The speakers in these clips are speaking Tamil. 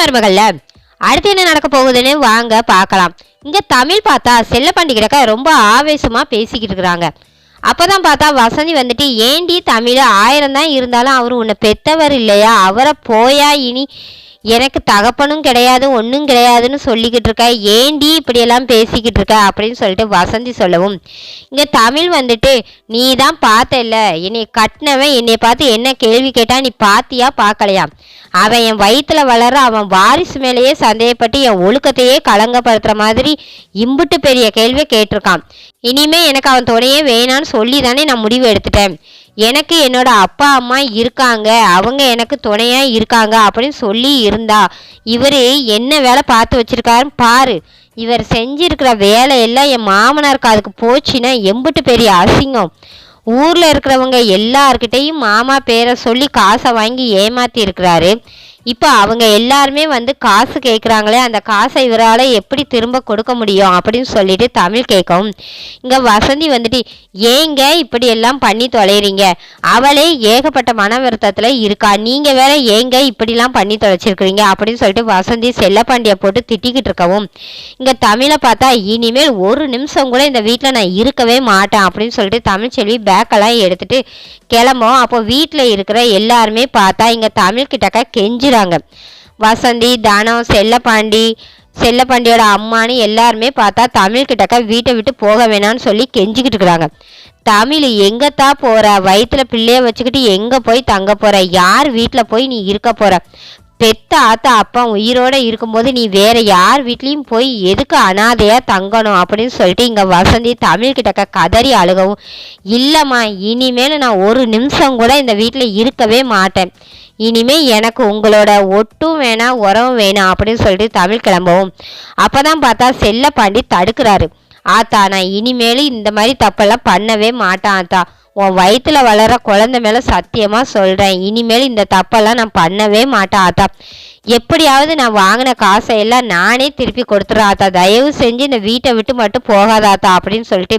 மருமகள்ல அடுத்து என்ன நடக்க போகுதுன்னு வாங்க பார்க்கலாம். இங்க தமிழ் பார்த்தா செல்ல கிடக்க ரொம்ப ஆவேசமா பேசிக்கிட்டு இருக்கிறாங்க. அப்பதான் பார்த்தா வசந்தி வந்துட்டு ஏண்டி தமிழ் ஆயிரம் தான் இருந்தாலும் அவர் உன்னை பெத்தவர் இல்லையா? அவரை போயா இனி? எனக்கு தகப்பனும் கிடையாது ஒன்றும் கிடையாதுன்னு சொல்லிக்கிட்டு இருக்க. ஏண்டி இப்படியெல்லாம் பேசிக்கிட்டு இருக்க? அப்படின்னு சொல்லிட்டு வசந்தி சொல்லவும். இங்கே தமிழ் வந்துட்டு நீ தான் பார்த்தல்ல என்னை கட்டினவன். என்னை பார்த்து என்ன கேள்வி கேட்டால் நீ பார்த்தியா? பார்க்கலையா? அவன் என் வயிற்றுல வளர அவன் வாரிசு மேலேயே சந்தேகப்பட்டு என் ஒழுக்கத்தையே களங்கப்படுத்துகிற மாதிரி இம்புட்டு பெரிய கேள்வியை கேட்டிருக்கான். இனிமே எனக்கு அவன் துணையே வேணான்னு சொல்லி தானே நான் முடிவு எடுத்துட்டேன். எனக்கு என்னோட அப்பா அம்மா இருக்காங்க. அவங்க எனக்கு துணையாக இருக்காங்க அப்படின்னு சொல்லி இருந்தா இவர் என்ன வேலை பார்த்து வச்சிருக்காருன்னு பாரு. இவர் செஞ்சிருக்கிற வேலையெல்லாம் என் மாமனாருக்கு அதுக்கு போச்சுன்னா எம்புட்டு பெரிய அசிங்கம். ஊரில் இருக்கிறவங்க எல்லார்கிட்டையும் மாமா பேரை சொல்லி காசை வாங்கி ஏமாத்தி இருக்கிறாரு இப்போ அவங்க எல்லாருமே வந்து காசு கேட்குறாங்களே அந்த காசை இவரால் எப்படி திரும்ப கொடுக்க முடியும் அப்படின்னு சொல்லிட்டு தமிழ் கேட்கவும் இங்கே வசந்தி வந்துட்டு ஏங்க இப்படி எல்லாம் பண்ணி தொலைகிறீங்க அவளே ஏகப்பட்ட மன வருத்தத்தில் இருக்கா. நீங்கள் வேற ஏங்க இப்படிலாம் பண்ணி தொலைச்சிருக்கிறீங்க? அப்படின்னு சொல்லிட்டு வசந்தி செல்லப்பாண்டியை போட்டு திட்டிக்கிட்டு இருக்கவும். இங்கே தமிழை பார்த்தா இனிமேல் ஒரு நிமிஷம் கூட இந்த வீட்டில் நான் இருக்கவே மாட்டேன் அப்படின்னு சொல்லிட்டு தமிழ்ச்செல்வி பேக்கெல்லாம் எடுத்துட்டு கிளம்போம் அப்போ வீட்டில் இருக்கிற எல்லாருமே பார்த்தா இங்கே தமிழ் கிட்டக்க கெஞ்சுறாங்க வசந்தி தனம் செல்லப்பாண்டி செல்லப்பாண்டியோட அம்மான்னு எல்லாருமே பார்த்தா தமிழ் கிட்டக்க வீட்டை விட்டு போக வேணாம்னு சொல்லி கெஞ்சிக்கிட்டு இருக்கிறாங்க. தமிழ் எங்கத்தா போற? வயிற்றுல பிள்ளைய வச்சுக்கிட்டு எங்க போய் தங்க போற? யார் வீட்டில் போய் நீ இருக்க போற? பெத்த ஆத்தா அப்பா உயிரோட இருக்கும்போது நீ வேற யார் வீட்லேயும் போய் எதுக்கு அனாதையாக தங்கணும் அப்படின்னு சொல்லிட்டு இங்கே வசந்தி தமிழ்கிட்ட கதறி அழுகவும். இல்லைம்மா இனிமேல் நான் ஒரு நிமிஷம் கூட இந்த வீட்டில் இருக்கவே மாட்டேன். இனிமே எனக்கு உங்களோட ஒட்டும் வேணாம் உரம் வேணாம் அப்படின்னு சொல்லிட்டு தமிழ் கிளம்பவும். அப்பதான் பார்த்தா செல்லப்பாண்டி தடுக்கிறாரு. ஆத்தா நான் இனிமேல் இந்த மாதிரி தப்பெல்லாம் பண்ணவே மாட்டேன் ஆத்தா. உன் வயிற்றுல வளர குழந்தை மேலே சத்தியமாக சொல்கிறேன் இனிமேல் இந்த தப்பெல்லாம் நான் பண்ணவே மாட்டேன் ஆத்தா. எப்படியாவது நான் வாங்கின காசை எல்லாம் நானே திருப்பி கொடுத்துறேன் ஆத்தா. தயவு செஞ்சு இந்த வீட்டை விட்டு மட்டும் போகாதாத்தா அப்படின்னு சொல்லிட்டு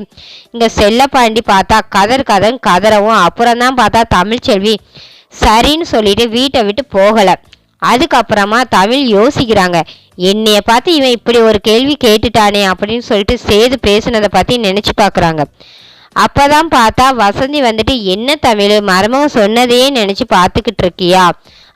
இங்கே செல்லப்பாண்டி பார்த்தா கதர் கதன் கதறவும் அப்புறம் தான் பார்த்தா தமிழ்ச்செல்வி சரின்னு சொல்லிட்டு வீட்டை விட்டு போகலை. அதுக்கப்புறமா தமிழ் யோசிக்கிறாங்க. என்னைய பார்த்து இவன் இப்படி ஒரு கேள்வி கேட்டுட்டானே அப்படின்னு சொல்லிட்டு சேது பேசுனதை பற்றி நினச்சி பார்க்குறாங்க. அப்பதான் பார்த்தா வசந்தி வந்துட்டு என்ன தமிழ்? மருமக சொன்னதையே நினச்சி பார்த்துக்கிட்டு இருக்கியா?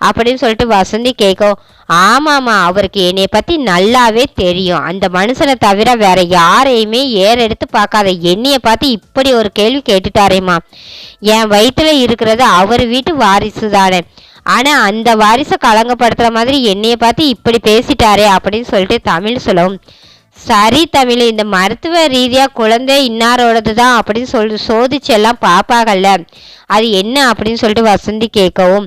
அப்படின்னு சொல்லிட்டு வசந்தி கேட்கும். ஆமாம்மா அவருக்கு என்னை பற்றி நல்லாவே தெரியும். அந்த மனுஷனை தவிர வேற யாரையுமே ஏற எடுத்து பார்க்காத. என்னையை பார்த்து இப்படி ஒரு கேள்வி கேட்டுட்டாரேம்மா. என் வயிற்றுல இருக்கிறது அவர் வீட்டு வாரிசு தானே. ஆனால் அந்த வாரிசை களங்கப்படுத்துகிற மாதிரி என்னைய பார்த்து இப்படி பேசிட்டாரே அப்படின்னு சொல்லிட்டு தமிழ் சொல்லவும் சரி தமிழ் இந்த மருத்துவ ரீதியாக குழந்தை இன்னாரோடது தான் அப்படின்னு சொல்லி சோதிச்சு எல்லாம் பார்ப்பாங்கல்ல அது என்ன அப்படின்னு சொல்லிட்டு வசந்தி கேட்கவும்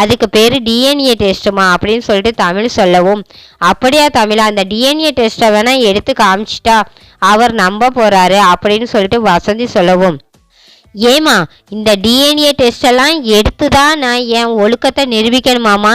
அதுக்கு பேர் டிஎன்ஏ டெஸ்ட்டுமா அப்படின்னு சொல்லிட்டு தமிழ் சொல்லவும். அப்படியா தமிழ் அந்த டிஎன்ஏ டெஸ்ட்டை வேணால் எடுத்து காமிச்சிட்டா அவர் நம்ப போகிறாரு அப்படின்னு சொல்லிட்டு வசந்தி சொல்லவும். ஏமா இந்த டிஎன்ஏ டெஸ்டெல்லாம் எடுத்து தான் நான் என் ஒழுக்கத்தை நிரூபிக்கணுமாமா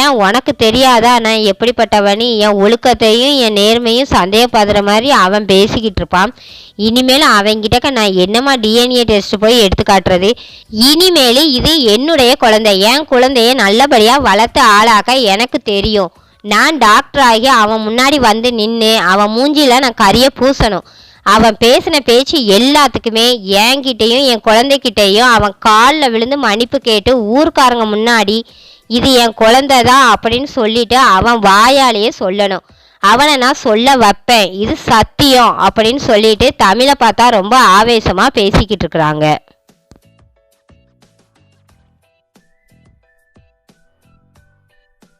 ஏன் உனக்கு தெரியாதா நான் எப்படிப்பட்டவனி? என் ஒழுக்கத்தையும் என் நேர்மையும் சந்தேகப்படுற மாதிரி அவன் பேசிக்கிட்டு இருப்பான். இனிமேல் அவங்கிட்ட நான் என்னம்மா டிஎன்ஏ டெஸ்ட் போய் எடுத்து காட்டுறது? இனிமேல் இது என்னுடைய குழந்தை. என் குழந்தைய நல்லபடியாக வளர்த்து ஆளாக்க எனக்கு தெரியும். நான் டாக்டர் ஆகி அவன் முன்னாடி வந்து நின்று அவன் மூஞ்சியில் நான் கறியை பூசணும். அவன் பேசின பேச்சு எல்லாத்துக்குமே என்கிட்டையும் என் குழந்தைகிட்டையும் அவன் காலில் விழுந்து மன்னிப்பு கேட்டு ஊர்க்காரங்க முன்னாடி இது என் குழந்தை தான் அப்படின்னு சொல்லிட்டு அவன் வாயாலேயே சொல்லணும். அவனை நான் சொல்ல வைப்பேன். இது சத்தியம் அப்படின்னு சொல்லிட்டு தமிழை பார்த்தா ரொம்ப ஆவேசமாக பேசிக்கிட்டு இருக்கிறாங்க.